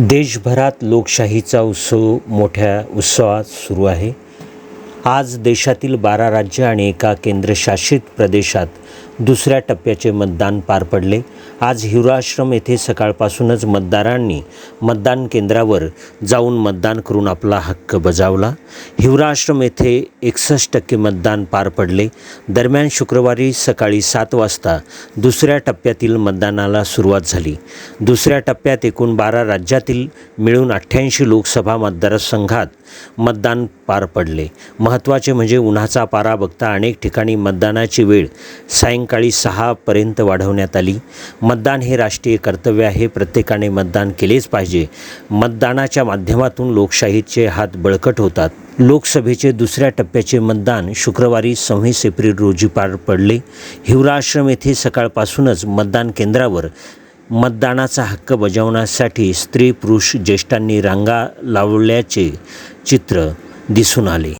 देशभरात लोकशाहीचा उत्सव मोठ्या उत्सवात सुरू आहे. आज देशातील बारा राज्य आणि एका केंद्रशासित प्रदेशात दुसऱ्या टप्प्याचे मतदान पार पडले. आज हिवराश्रम येथे सकाळपासूनच मतदारांनी मतदान केंद्रावर जाऊन मतदान करून आपला हक्क बजावला. हिवराश्रम येथे एकसष्ट टक्के मतदान पार पडले. दरम्यान शुक्रवारी सकाळी सात वाजता दुसऱ्या टप्प्यातील मतदानाला सुरुवात झाली. दुसऱ्या टप्प्यात एकूण बारा राज्यातील मिळून अठ्ठ्याऐंशी लोकसभा मतदारसंघात मतदान पार पडले. महत्त्वाचे म्हणजे उन्हाचा पारा बघता अनेक ठिकाणी मतदानाची वेळ सायंकाळी सहापर्यंत वाढवण्यात आली. मतदान हे राष्ट्रीय कर्तव्य आहे. प्रत्येकाने मतदान केलेच पाहिजे. मतदानाच्या माध्यमातून लोकशाहीचे हात बळकट होतात. लोकसभेचे दुसऱ्या टप्प्याचे मतदान शुक्रवारी सव्वीस एप्रिल रोजी पार पडले. हिवराश्रम येथे सकाळपासूनच मतदान केंद्रावर मतदानाचा हक्क बजावण्यासाठी स्त्री पुरुष ज्येष्ठांनी रांगा लावल्याचे चित्र दिसून आले.